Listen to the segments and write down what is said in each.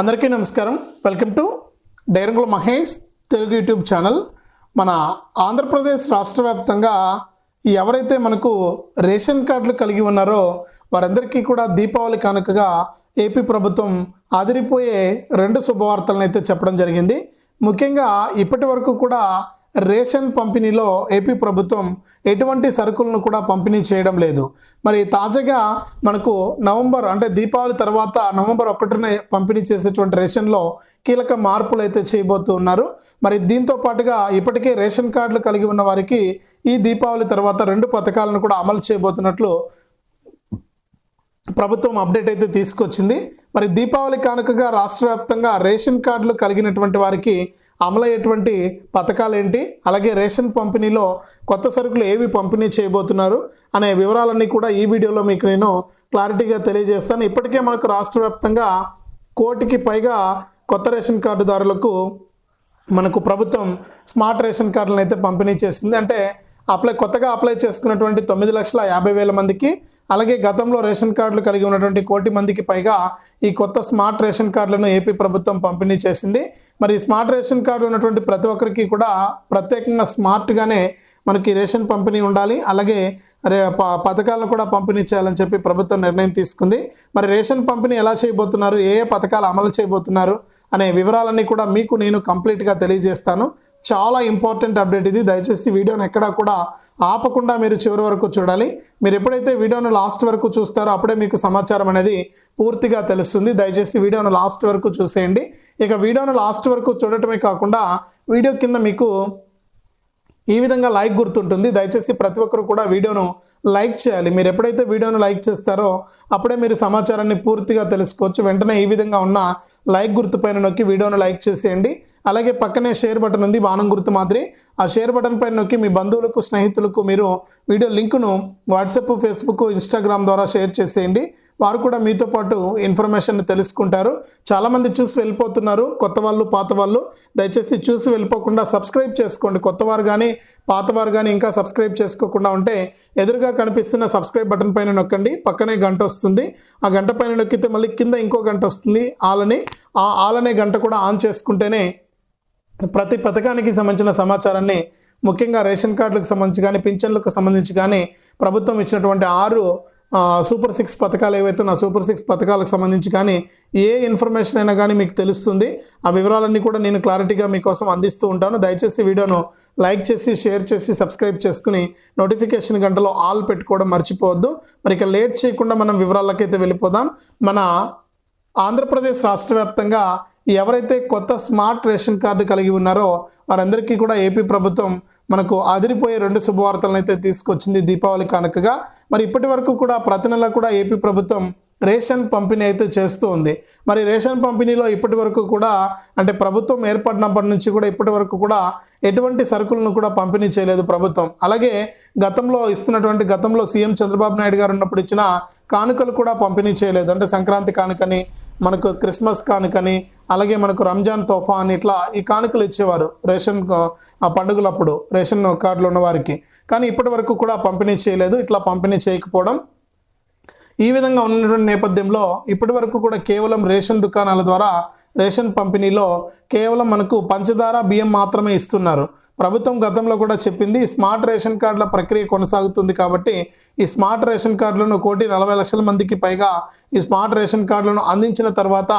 అందరికీ నమస్కారం. Welcome to Dairangula Mahesh Telugu YouTube channel. మన ఆంధ్రప్రదేశ్ రాష్ట్ర వ్యాప్తంగా ఎవరైతే మనకు రేషన్ కార్డులు కలిగి ఉన్నారో వారందరికీ కూడా దీపావళి కానుకగా ఏపీ ప్రభుత్వం ఆదిరిపోయే రెండు శుభవార్తలను అయితే చెప్పడం జరిగింది. ముఖ్యంగా ఇప్పటి వరకు కూడా రేషన్ పంపిణీలో ఏపీ ప్రభుత్వం ఎటువంటి సరుకులను కూడా పంపిణీ చేయడం లేదు. మరి తాజాగా మనకు నవంబర్ అంటే దీపావళి తర్వాత నవంబర్ ఒకటినే పంపిణీ చేసేటువంటి రేషన్లో కీలక మార్పులు అయితే చేయబోతున్నారు. మరి దీంతో పాటుగా ఇప్పటికే రేషన్ కార్డులు కలిగి ఉన్న వారికి ఈ దీపావళి తర్వాత రెండు పథకాలను కూడా అమలు చేయబోతున్నట్లు ప్రభుత్వం అప్డేట్ అయితే తీసుకొచ్చింది. మరి దీపావళి కానుకగా రాష్ట్ర వ్యాప్తంగా రేషన్ కార్డులు కలిగినటువంటి వారికి అమలయ్యేటువంటి పథకాలు ఏంటి అలాగే రేషన్ పంపిణీలో కొత్త సరుకులు ఏవి పంపిణీ చేయబోతున్నారు? అనే వివరాలన్నీ కూడా ఈ వీడియోలో మీకు నేను క్లారిటీగా తెలియజేస్తాను. ఇప్పటికే మనకు రాష్ట్ర వ్యాప్తంగా కోటికి పైగా కొత్త రేషన్ కార్డుదారులకు మనకు ప్రభుత్వం స్మార్ట్ రేషన్ కార్డులను అయితే పంపిణీ చేసింది. అంటే అప్లై కొత్తగా అప్లై చేసుకున్నటువంటి తొమ్మిది లక్షల యాభై వేల మందికి అలాగే గతంలో రేషన్ కార్డులు కలిగి ఉన్నటువంటి కోటి మందికి పైగా ఈ కొత్త స్మార్ట్ రేషన్ కార్డులను ఏపీ ప్రభుత్వం పంపిణీ చేసింది. మరి ఈ స్మార్ట్ రేషన్ కార్డు ఉన్నటువంటి ప్రతి ఒక్కరికి కూడా ప్రత్యేకంగా స్మార్ట్గానే మనకి రేషన్ పంపిణీ ఉండాలి. అలాగే రే ప- పథకాలను కూడా పంపిణీ చేయాలని చెప్పి ప్రభుత్వం నిర్ణయం తీసుకుంది. మరి రేషన్ పంపిణీ ఎలా చేయబోతున్నారు? ఏ ఏ పథకాలు అమలు చేయబోతున్నారు? అనే వివరాలన్నీ కూడా మీకు నేను కంప్లీట్గా తెలియజేస్తాను. చాలా ఇంపార్టెంట్ అప్డేట్ ఇది. దయచేసి వీడియోని ఎక్కడా కూడా ఆపకుండా మీరు చివరి వరకు చూడాలి. మీరు ఎప్పుడైతే వీడియోను లాస్ట్ వరకు చూస్తారో అప్పుడే మీకు సమాచారం అనేది పూర్తిగా తెలుస్తుంది. దయచేసి వీడియోను లాస్ట్ వరకు చూసేయండి. ఇక వీడియోను లాస్ట్ వరకు చూడటమే కాకుండా వీడియో కింద మీకు ఈ విధంగా లైక్ గుర్తుంటుంది. దయచేసి ప్రతి ఒక్కరు కూడా వీడియోను లైక్ చేయాలి. మీరు ఎప్పుడైతే వీడియోను లైక్ చేస్తారో అప్పుడే మీరు సమాచారాన్ని పూర్తిగా తెలుసుకోవచ్చు. వెంటనే ఈ విధంగా ఉన్న లైక్ గుర్తు పైన నొక్కి వీడియోను లైక్ చేసేయండి. అలాగే పక్కనే షేర్ బటన్ ఉంది బాణం గుర్తు మాదిరి. ఆ షేర్ బటన్ పైన నొక్కి మీ బంధువులకు స్నేహితులకు మీరు వీడియో లింకును వాట్సాప్ ఫేస్బుక్ ఇన్స్టాగ్రామ్ ద్వారా షేర్ చేసేయండి. వారు కూడా మీతో పాటు ఇన్ఫర్మేషన్ తెలుసుకుంటారు. చాలామంది చూసి వెళ్ళిపోతున్నారు. కొత్త వాళ్ళు పాత వాళ్ళు. దయచేసి చూసి వెళ్ళిపోకుండా సబ్స్క్రైబ్ చేసుకోండి. కొత్త వారు కానీ పాతవారు కానీ ఇంకా సబ్స్క్రైబ్ చేసుకోకుండా ఉంటే ఎదురుగా కనిపిస్తున్న సబ్స్క్రైబ్ బటన్ పైన నొక్కండి. పక్కనే గంట వస్తుంది. ఆ గంట పైన నొక్కితే మళ్ళీ కింద ఇంకో గంట వస్తుంది. ఆలని ఆ ఆలనే గంట కూడా ఆన్ చేసుకుంటేనే ప్రతి పథకానికి సంబంధించిన సమాచారాన్ని ముఖ్యంగా రేషన్ కార్డులకు సంబంధించి కానీ పింఛన్లకు సంబంధించి కానీ ప్రభుత్వం ఇచ్చినటువంటి ఆరు సూపర్ సిక్స్ పథకాలు ఏవైతే నా సూపర్ సిక్స్ పథకాలకు సంబంధించి కానీ ఏ ఇన్ఫర్మేషన్ అయినా కానీ మీకు తెలుస్తుంది. ఆ వివరాలన్నీ కూడా నేను క్లారిటీగా మీకోసం అందిస్తూ ఉంటాను. దయచేసి వీడియోను లైక్ చేసి షేర్ చేసి సబ్స్క్రైబ్ చేసుకుని నోటిఫికేషన్ గంటలో ఆల్ పెట్టుకోవడం మర్చిపోవద్దు. మరి ఇక లేట్ చేయకుండా మనం వివరాలకైతే వెళ్ళిపోదాం. మన ఆంధ్రప్రదేశ్ రాష్ట్ర వ్యాప్తంగా ఎవరైతే కొత్త స్మార్ట్ రేషన్ కార్డు కలిగి ఉన్నారో వారందరికీ కూడా ఏపీ ప్రభుత్వం మనకు అదిరిపోయే రెండు శుభవార్తలను అయితే తీసుకొచ్చింది దీపావళి కానుకగా. మరి ఇప్పటి వరకు కూడా ప్రతి నెల కూడా ఏపీ ప్రభుత్వం రేషన్ పంపిణీ అయితే చేస్తూ ఉంది. మరి రేషన్ పంపిణీలో ఇప్పటి వరకు కూడా అంటే ప్రభుత్వం ఏర్పడినప్పటి నుంచి కూడా ఇప్పటి వరకు కూడా ఎటువంటి సరుకులను కూడా పంపిణీ చేయలేదు ప్రభుత్వం. అలాగే గతంలో ఇస్తున్నటువంటి గతంలో సీఎం చంద్రబాబు నాయుడు గారు ఉన్నప్పుడు ఇచ్చిన కానుకలు కూడా పంపిణీ చేయలేదు. అంటే సంక్రాంతి కానుకని మనకు క్రిస్మస్ కానుకని అలాగే మనకు రంజాన్ తోఫా అని ఇట్లా ఈ కానుకలు ఇచ్చేవారు రేషన్ ఆ పండుగలప్పుడు రేషన్ కార్డులు ఉన్న వారికి కానీ ఇప్పటి వరకు కూడా పంపిణీ చేయలేదు. ఇట్లా పంపిణీ చేయకపోవడం ఈ విధంగా ఉన్నటువంటి నేపథ్యంలో ఇప్పటి వరకు కూడా కేవలం రేషన్ దుకాణాల ద్వారా రేషన్ పంపిణీలో కేవలం మనకు పంచదార బియ్యం మాత్రమే ఇస్తున్నారు. ప్రభుత్వం గతంలో కూడా చెప్పింది స్మార్ట్ రేషన్ కార్డుల ప్రక్రియ కొనసాగుతుంది కాబట్టి ఈ స్మార్ట్ రేషన్ కార్డులను కోటి నలభై లక్షల మందికి పైగా ఈ స్మార్ట్ రేషన్ కార్డులను అందించిన తర్వాత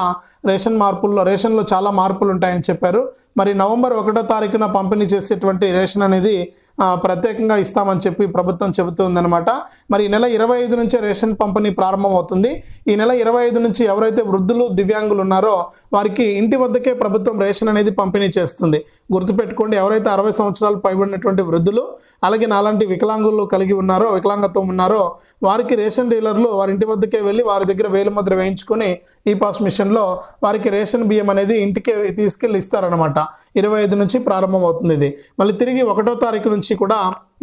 రేషన్ మార్పుల్లో రేషన్లో చాలా మార్పులు ఉంటాయని చెప్పారు. మరి నవంబర్ ఒకటో తారీఖున పంపిణీ చేసేటువంటి రేషన్ అనేది ప్రత్యేకంగా ఇస్తామని చెప్పి ప్రభుత్వం చెబుతుందనమాట మరి ఈ నెల ఇరవై ఐదు నుంచే రేషన్ పంపిణీ ప్రారంభమవుతుంది. ఈ నెల ఇరవై ఐదు నుంచి ఎవరైతే వృద్ధులు దివ్యాంగులు ఉన్నారో వారికి ఇంటి వద్దకే ప్రభుత్వం రేషన్ అనేది పంపిణీ చేస్తుంది. గుర్తుపెట్టుకోండి ఎవరైతే అరవై సంవత్సరాలు పైబడినటువంటి వృద్ధులు అలాగే నాలాంటి వికలాంగులు కలిగి ఉన్నారో వికలాంగత్వం ఉన్నారో వారికి రేషన్ డీలర్లు వారి ఇంటి వద్దకే వెళ్ళి వారి దగ్గర వేలుముద్ర వేయించుకొని ఈ పాస్ మిషన్లో వారికి రేషన్ బియ్యం అనేది ఇంటికే తీసుకెళ్ళి ఇస్తారనమాట ఇరవై ఐదు నుంచి ప్రారంభమవుతుంది ఇది. మళ్ళీ తిరిగి ఒకటో తారీఖు నుంచి కూడా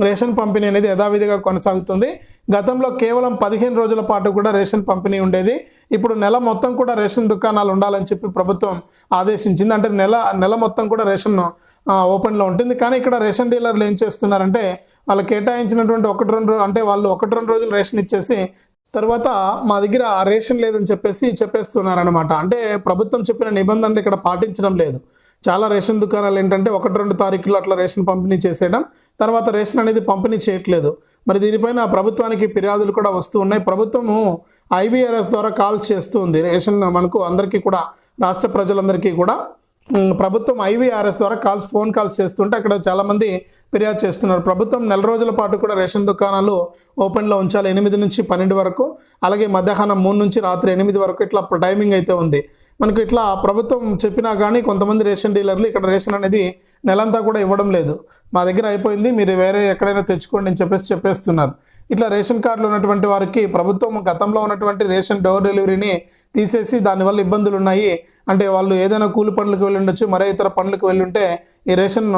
రేషన్ పంపిణీ అనేది యథావిధిగా కొనసాగుతుంది. గతంలో కేవలం పదిహేను రోజుల పాటు కూడా రేషన్ పంపిణీ ఉండేది. ఇప్పుడు నెల మొత్తం కూడా రేషన్ దుకాణాలు ఉండాలని చెప్పి ప్రభుత్వం ఆదేశించింది. అంటే నెల నెల మొత్తం కూడా రేషన్ ఓపెన్లో ఉంటుంది. కానీ ఇక్కడ రేషన్ డీలర్లు ఏం చేస్తున్నారంటే వాళ్ళు కేటాయించినటువంటి ఒకటి రెండు అంటే వాళ్ళు ఒకటి రెండు రోజులు రేషన్ ఇచ్చేసి తర్వాత మా దగ్గర రేషన్ లేదని చెప్పేసి చెప్పేస్తున్నారనమాట అంటే ప్రభుత్వం చెప్పిన నిబంధనలు ఇక్కడ పాటించడం లేదు. చాలా రేషన్ దుకాణాలు ఏంటంటే ఒకటి రెండు తారీఖులు అట్లా రేషన్ పంపిణీ చేసేయడం. తర్వాత రేషన్ అనేది పంపిణీ చేయట్లేదు. మరి దీనిపైన ప్రభుత్వానికి ఫిర్యాదులు కూడా వస్తూ ఉన్నాయి. ప్రభుత్వము ఐవీఆర్ఎస్ ద్వారా కాల్స్ చేస్తూ ఉంది. రేషన్ మనకు అందరికీ కూడా రాష్ట్ర ప్రజలందరికీ కూడా. ప్రభుత్వం ఐవీఆర్ఎస్ ద్వారా కాల్స్ ఫోన్ కాల్స్ చేస్తుంటే అక్కడ చాలామంది ఫిర్యాదు చేస్తున్నారు. ప్రభుత్వం నెల రోజుల పాటు కూడా రేషన్ దుకాణాలు ఓపెన్లో ఉంచాలి. ఎనిమిది నుంచి పన్నెండు వరకు అలాగే మధ్యాహ్నం మూడు నుంచి రాత్రి ఎనిమిది వరకు ఇట్లా టైమింగ్ అయితే ఉంది. మనకు ఇట్లా ప్రభుత్వం చెప్పినా కానీ కొంతమంది రేషన్ డీలర్లు ఇక్కడ రేషన్ అనేది నెలంతా కూడా ఇవ్వడం లేదు. మా దగ్గర అయిపోయింది మీరు వేరే ఎక్కడైనా తెచ్చుకోండి అని చెప్పేసి చెప్పేస్తున్నారు. ఇట్లా రేషన్ కార్డులు ఉన్నటువంటి వారికి ప్రభుత్వం గతంలో ఉన్నటువంటి రేషన్ డోర్ డెలివరీని తీసేసి దానివల్ల ఇబ్బందులు ఉన్నాయి. అంటే వాళ్ళు ఏదైనా కూలి పనులకు వెళ్ళి ఉండొచ్చు మరే ఇతర పనులకు వెళ్ళి ఉంటే ఈ రేషన్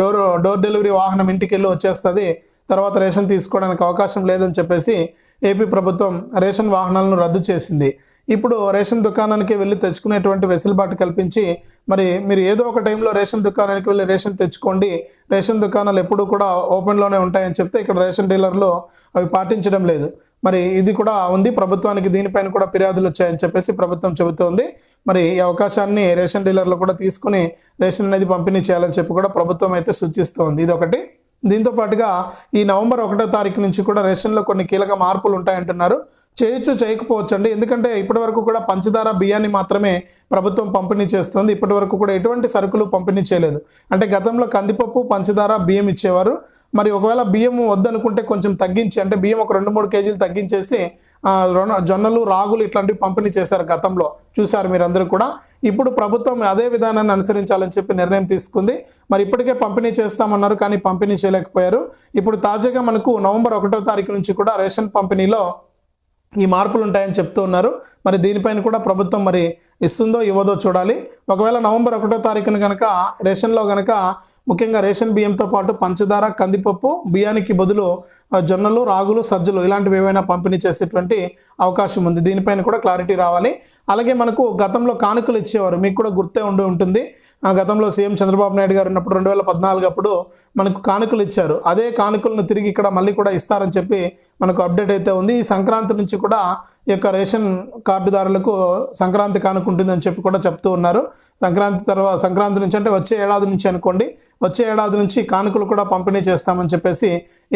డోర్ డోర్ డెలివరీ వాహనం ఇంటికి వెళ్ళి వచ్చేస్తుంది. తర్వాత రేషన్ తీసుకోవడానికి అవకాశం లేదని చెప్పేసి ఏపీ ప్రభుత్వం రేషన్ వాహనాలను రద్దు చేసింది. ఇప్పుడు రేషన్ దుకాణానికి వెళ్ళి తెచ్చుకునేటువంటి వెసులుబాటు కల్పించి మరి మీరు ఏదో ఒక టైంలో రేషన్ దుకాణానికి వెళ్ళి రేషన్ తెచ్చుకోండి. రేషన్ దుకాణాలు ఎప్పుడూ కూడా ఓపెన్లోనే ఉంటాయని చెప్తే ఇక్కడ రేషన్ డీలర్లు అవి పాటించడం లేదు. మరి ఇది కూడా ఉంది. ప్రభుత్వానికి దీనిపైన కూడా ఫిర్యాదులు వచ్చాయని చెప్పేసి ప్రభుత్వం చెబుతోంది. మరి ఈ అవకాశాన్ని రేషన్ డీలర్లు కూడా తీసుకుని రేషన్ అనేది పంపిణీ చేయాలని చెప్పి కూడా ప్రభుత్వం అయితే సూచిస్తోంది. ఇది ఒకటి దీంతో పాటుగా ఈ నవంబర్ ఒకటో తారీఖు నుంచి కూడా రేషన్లో కొన్ని కీలక మార్పులు ఉంటాయంటున్నారు. చేయొచ్చు చేయకపోవచ్చు అండి ఎందుకంటే ఇప్పటి వరకు కూడా పంచదార బియ్యాన్ని మాత్రమే ప్రభుత్వం పంపిణీ చేస్తుంది. ఇప్పటివరకు కూడా ఎటువంటి సరుకులు పంపిణీ చేయలేదు. అంటే గతంలో కందిపప్పు పంచదార బియ్యం ఇచ్చేవారు. మరి ఒకవేళ బియ్యం వద్దనుకుంటే కొంచెం తగ్గించి అంటే బియ్యం ఒక రెండు మూడు కేజీలు తగ్గించేసి జొన్నలు రాగులు ఇట్లాంటివి పంపిణీ చేశారు గతంలో. చూశారు మీరందరూ కూడా. ఇప్పుడు ప్రభుత్వం అదే విధానాన్ని అనుసరించాలని చెప్పి నిర్ణయం తీసుకుంది. మరి ఇప్పటికే పంపిణీ చేస్తామన్నారు కానీ పంపిణీ చేయలేకపోయారు. ఇప్పుడు తాజాగా మనకు నవంబర్ ఒకటో తారీఖు నుంచి కూడా రేషన్ పంపిణీలో ఈ మార్పులు ఉంటాయని చెప్తూ ఉన్నారు. మరి దీనిపైన కూడా ప్రభుత్వం మరి ఇస్తుందో ఇవ్వదో చూడాలి. ఒకవేళ నవంబర్ ఒకటో తారీఖున కనుక రేషన్లో కనుక ముఖ్యంగా రేషన్ బియ్యంతో పాటు పంచదార కందిపప్పు బియ్యానికి బదులు జొన్నలు రాగులు సజ్జలు ఇలాంటివి ఏవైనా పంపిణీ చేసేటువంటి అవకాశం ఉంది. దీనిపైన కూడా క్లారిటీ రావాలి. అలాగే మనకు గతంలో కానుకలు ఇచ్చేవారు. మీకు కూడా గుర్తే ఉండి ఉంటుంది. గతంలో సీఎం చంద్రబాబు నాయుడు గారు ఉన్నప్పుడు రెండు వేల పద్నాలుగు అప్పుడు మనకు కానుకలు ఇచ్చారు. అదే కానుకలను తిరిగి ఇక్కడ మళ్ళీ కూడా ఇస్తారని చెప్పి మనకు అప్డేట్ అయితే ఉంది. ఈ సంక్రాంతి నుంచి కూడా ఈ యొక్క రేషన్ కార్డుదారులకు సంక్రాంతి కానుక ఉంటుందని చెప్పి కూడా చెప్తూ ఉన్నారు. సంక్రాంతి తర్వాత సంక్రాంతి నుంచి అంటే వచ్చే ఏడాది నుంచి అనుకోండి. వచ్చే ఏడాది నుంచి కానుకలు కూడా పంపిణీ చేస్తామని చెప్పేసి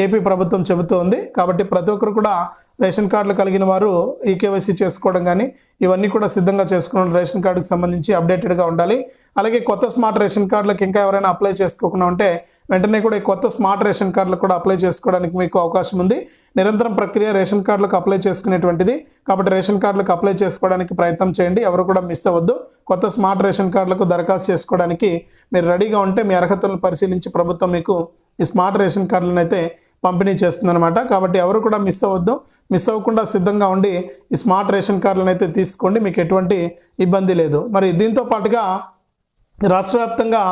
ఏపీ ప్రభుత్వం చెబుతోంది కాబట్టి ప్రతి ఒక్కరు కూడా రేషన్ కార్డులు కలిగిన వారు ఈ కేవైసీ చేసుకోవడం కానీ ఇవన్నీ కూడా సిద్ధంగా చేసుకున్న రేషన్ కార్డుకి సంబంధించి అప్డేటెడ్గా ఉండాలి. అలాగే కొత్త స్మార్ట్ రేషన్ కార్డులకు ఇంకా ఎవరైనా అప్లై చేసుకోకుండా ఉంటే వెంటనే కూడా ఈ కొత్త స్మార్ట్ రేషన్ కార్డులకు కూడా అప్లై చేసుకోవడానికి మీకు అవకాశం ఉంది. నిరంతరం ప్రక్రియ రేషన్ కార్డులకు అప్లై చేసుకునేటువంటిది. కాబట్టి రేషన్ కార్డులకు అప్లై చేసుకోవడానికి ప్రయత్నం చేయండి. ఎవరు కూడా మిస్ అవ్వద్దు. కొత్త స్మార్ట్ రేషన్ కార్డులకు దరఖాస్తు చేసుకోవడానికి మీరు రెడీగా ఉంటే మీ అర్హతలను పరిశీలించి ప్రభుత్వం మీకు ఈ స్మార్ట్ రేషన్ కార్డులను అయితే పంపిణీ చేస్తుందన్నమాట. కాబట్టి ఎవరు కూడా మిస్ అవ్వద్దు. మిస్ అవ్వకుండా సిద్ధంగా ఉండి ఈ స్మార్ట్ రేషన్ కార్డులను అయితే తీసుకోండి. మీకు ఎటువంటి ఇబ్బంది లేదు. మరి దీంతో పాటుగా రాష్ట్ర వ్యాప్తంగా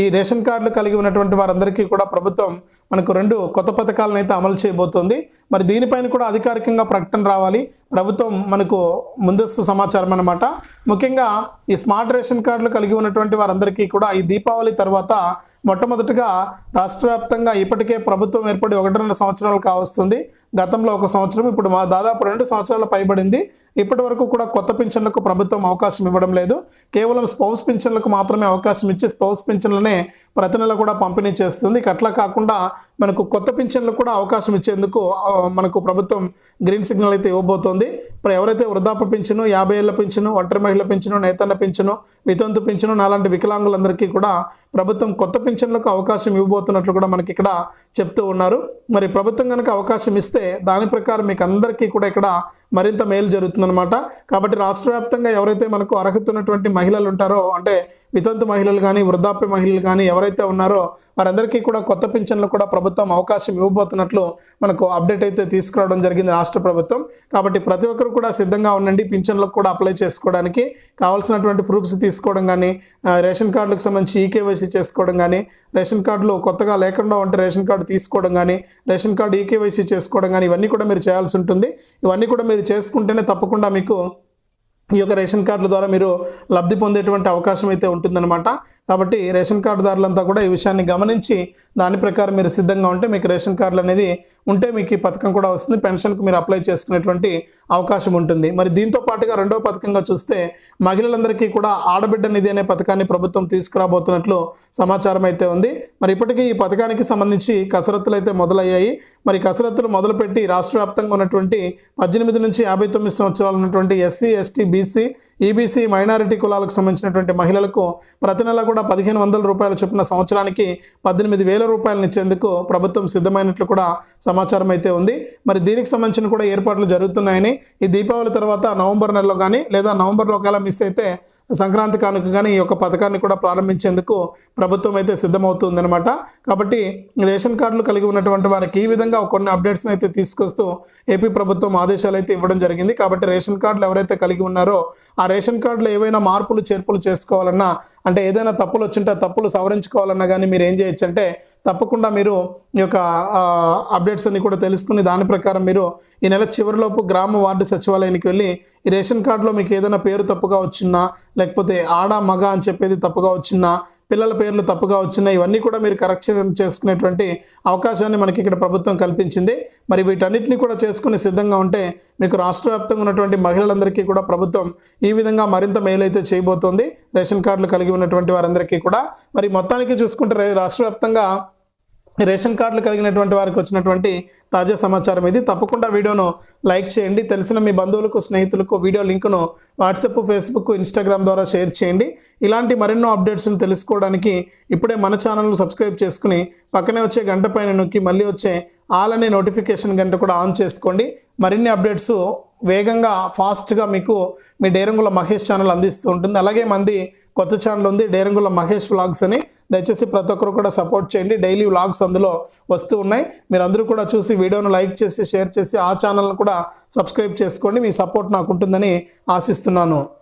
ఈ రేషన్ కార్డులు కలిగి ఉన్నటువంటి వారందరికీ కూడా ప్రభుత్వం మనకు రెండు కొత్త పథకాలను అయితే అమలు చేయబోతోంది. మరి దీనిపైన కూడా అధికారికంగా ప్రకటన రావాలి. ప్రభుత్వం మనకు ముందస్తు సమాచారం అనమాట ముఖ్యంగా ఈ స్మార్ట్ రేషన్ కార్డులు కలిగి ఉన్నటువంటి వారందరికీ కూడా ఈ దీపావళి తర్వాత మొట్టమొదటిగా రాష్ట్ర వ్యాప్తంగా ఇప్పటికే ప్రభుత్వం ఏర్పడి ఒకటిన్నర సంవత్సరాలు కావస్తుంది. గతంలో ఒక సంవత్సరం ఇప్పుడు మా దాదాపు రెండు సంవత్సరాల పైబడింది. ఇప్పటి వరకు కూడా కొత్త పింఛన్లకు ప్రభుత్వం అవకాశం ఇవ్వడం లేదు. కేవలం స్పౌస్ పింఛన్లకు మాత్రమే అవకాశం ఇచ్చి స్పౌస్ పింఛన్లనే ప్రతి నెల కూడా పంపిణీ చేస్తుంది. అట్లా కాకుండా మనకు కొత్త పింఛన్లకు కూడా అవకాశం ఇచ్చేందుకు మనకు ప్రభుత్వం గ్రీన్ సిగ్నల్ అయితే ఇవ్వబోతోంది. ఇప్పుడు ఎవరైతే వృద్ధాప్య పింఛను యాభై ఏళ్ళ పింఛను ఒంటరి మహిళ పింఛను నేతన్న పింఛను వితంతు పింఛను నాలాంటి వికలాంగులందరికీ కూడా ప్రభుత్వం కొత్త పింఛన్లకు అవకాశం ఇవ్వబోతున్నట్లు కూడా మనకి ఇక్కడ చెప్తూ ఉన్నారు. మరి ప్రభుత్వం కనుక అవకాశం ఇస్తే దాని ప్రకారం మీకు అందరికీ కూడా ఇక్కడ మరింత మేలు జరుగుతుందన్నమాట. కాబట్టి రాష్ట్ర వ్యాప్తంగా ఎవరైతే మనకు అర్హత ఉన్నటువంటి మహిళలు ఉంటారో అంటే వితంతు మహిళలు కానీ వృద్ధాప్య మహిళలు కానీ ఎవరైతే ఉన్నారో వారందరికీ కూడా కొత్త పింఛన్లు కూడా ప్రభుత్వం అవకాశం ఇవ్వబోతున్నట్లు మనకు అప్డేట్ అయితే తీసుకురావడం జరిగింది రాష్ట్ర ప్రభుత్వం. కాబట్టి ప్రతి ఒక్కరు కూడా సిద్ధంగా ఉండండి పింఛన్లకు కూడా అప్లై చేసుకోవడానికి. కావాల్సినటువంటి ప్రూఫ్స్ తీసుకోవడం కానీ రేషన్ కార్డులకు సంబంధించి ఈకేవైసీ చేసుకోవడం కానీ రేషన్ కార్డులు కొత్తగా లేకుండా ఉంటే రేషన్ కార్డు తీసుకోవడం కానీ రేషన్ కార్డు ఈకేవైసీ చేసుకోవడం కానీ ఇవన్నీ కూడా మీరు చేయాల్సి ఉంటుంది. ఇవన్నీ కూడా మీరు చేసుకుంటేనే తప్పకుండా మీకు ఈ యొక్క రేషన్ కార్డుల ద్వారా మీరు లబ్ధి పొందేటువంటి అవకాశం అయితే ఉంటుందన్నమాట. కాబట్టి రేషన్ కార్డుదారులంతా కూడా ఈ విషయాన్ని గమనించి దాని ప్రకారం మీరు సిద్ధంగా ఉంటే మీకు రేషన్ కార్డులు అనేది ఉంటే మీకు ఈ పథకం కూడా వస్తుంది. పెన్షన్కు మీరు అప్లై చేసుకునేటువంటి అవకాశం ఉంటుంది. మరి దీంతో పాటుగా రెండో పథకంగా చూస్తే మహిళలందరికీ కూడా ఆడబిడ్డ నిధి అనే పథకాన్ని ప్రభుత్వం తీసుకురాబోతున్నట్లు సమాచారం అయితే ఉంది. మరి ఇప్పటికీ ఈ పథకానికి సంబంధించి కసరత్తులు అయితే మొదలయ్యాయి. మరి కసరత్తులు మొదలుపెట్టి రాష్ట్ర వ్యాప్తంగా ఉన్నటువంటి పద్దెనిమిది నుంచి యాభై తొమ్మిది సంవత్సరాలు ఉన్నటువంటి SC ST BC EBC minority కులాలకు సంబంధించినటువంటి మహిళలకు ప్రతి నెల కూడా పదిహేను వందల రూపాయల చొప్పున సంవత్సరానికి పద్దెనిమిది వేల రూపాయలను ఇచ్చేందుకు ప్రభుత్వం సిద్ధమైనట్లు కూడా సమాచారం అయితే ఉంది. మరి దీనికి సంబంధించిన కూడా ఏర్పాట్లు జరుగుతున్నాయని ఈ దీపావళి తర్వాత నవంబర్ నెలలో కానీ లేదా నవంబర్లో ఒకవేళ మిస్ అయితే సంక్రాంతి కానుక కానీ ఈ యొక్క పథకాన్ని కూడా ప్రారంభించేందుకు ప్రభుత్వం అయితే సిద్ధమవుతుందన్నమాట. కాబట్టి రేషన్ కార్డులు కలిగి ఉన్నటువంటి వారికి ఈ విధంగా కొన్ని అప్డేట్స్ని అయితే తీసుకొస్తూ ఏపీ ప్రభుత్వం ఆదేశాలు అయితే ఇవ్వడం జరిగింది. కాబట్టి రేషన్ కార్డులు ఎవరైతే కలిగి ఉన్నారో ఆ రేషన్ కార్డులో ఏవైనా మార్పులు చేర్పులు చేసుకోవాలన్నా అంటే ఏదైనా తప్పులు వచ్చింటే తప్పులు సవరించుకోవాలన్నా కానీ మీరు ఏం చేయొచ్చు అంటే తప్పకుండా మీరు ఈ యొక్క అప్డేట్స్ అన్ని కూడా తెలుసుకుని దాని ప్రకారం మీరు ఈ నెల చివరిలోపు గ్రామ వార్డు సచివాలయానికి వెళ్ళి ఈ రేషన్ కార్డులో మీకు ఏదైనా పేరు తప్పుగా వచ్చినా లేకపోతే ఆడ మగ అని చెప్పేది తప్పుగా వచ్చినా పిల్లల పేర్లు తప్పుగా వచ్చినాయి ఇవన్నీ కూడా మీరు కరెక్షన్ చేసుకునేటువంటి అవకాశాన్ని మనకి ఇక్కడ ప్రభుత్వం కల్పించింది. మరి వీటన్నిటిని కూడా చేసుకుని సిద్ధంగా ఉంటే మీకు రాష్ట్ర వ్యాప్తంగా ఉన్నటువంటి మహిళలందరికీ కూడా ప్రభుత్వం ఈ విధంగా మరింత మేలైతే చేయబోతోంది. రేషన్ కార్డులు కలిగి ఉన్నటువంటి వారందరికీ కూడా. మరి మొత్తానికి చూసుకుంటే రాష్ట్ర వ్యాప్తంగా రేషన్ కార్డులు కలిగినటువంటి వారికి వచ్చినటువంటి తాజా సమాచారం ఇది. తప్పకుండా వీడియోను లైక్ చేయండి. తెలిసిన మీ బంధువులకు స్నేహితులకు వీడియో లింకును వాట్సాప్ ఫేస్బుక్ ఇన్స్టాగ్రామ్ ద్వారా షేర్ చేయండి. ఇలాంటి మరెన్నో అప్డేట్స్ని తెలుసుకోవడానికి ఇప్పుడే మన ఛానల్ను సబ్స్క్రైబ్ చేసుకుని పక్కనే వచ్చే గంట పైన నొక్కి మళ్ళీ వచ్చే ఆల్ అనే నోటిఫికేషన్ గంట కూడా ఆన్ చేసుకోండి. మరిన్ని అప్డేట్స్ వేగంగా ఫాస్ట్గా మీకు మీ డేరంగుల మహేష్ ఛానల్ అందిస్తూ ఉంటుంది. అలాగే మంది కొత్త ఛానల్ ఉంది. డేరంగుల మహేష్ వ్లాగ్స్ అని. దయచేసి ప్రతి ఒక్కరు కూడా సపోర్ట్ చేయండి. డైలీ వ్లాగ్స్ అందులో వస్తూ ఉన్నాయి. మీరు అందరూ కూడా చూసి వీడియోను లైక్ చేసి షేర్ చేసి ఆ ఛానల్ను కూడా సబ్స్క్రైబ్ చేసుకోండి. మీ సపోర్ట్ నాకు ఉంటుందని ఆశిస్తున్నాను.